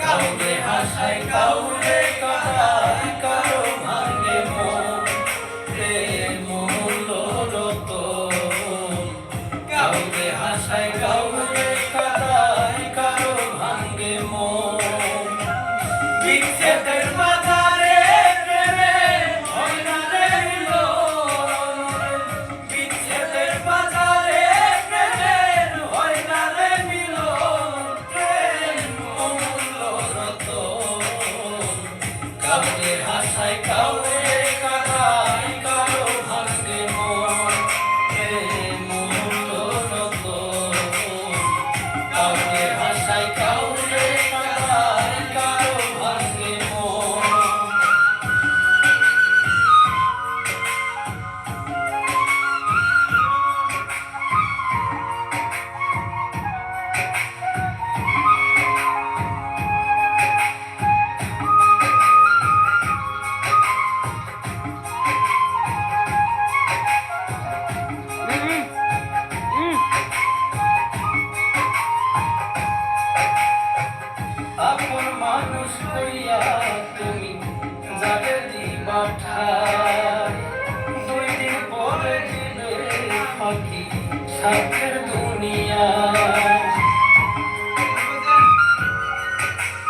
কাউকে হাসাই কাউরে কথাই কারও ভাঙে মূল্য যত কাউকে হাসাই কাউরে কথাই কারও ভাঙে মন বিচ্ছেদের Amen. মানুষ হইয়া তুমি যাবে দিবা ঠাই দুই দিন পরে দিবে ফাঁকি সাথের দুনিয়া।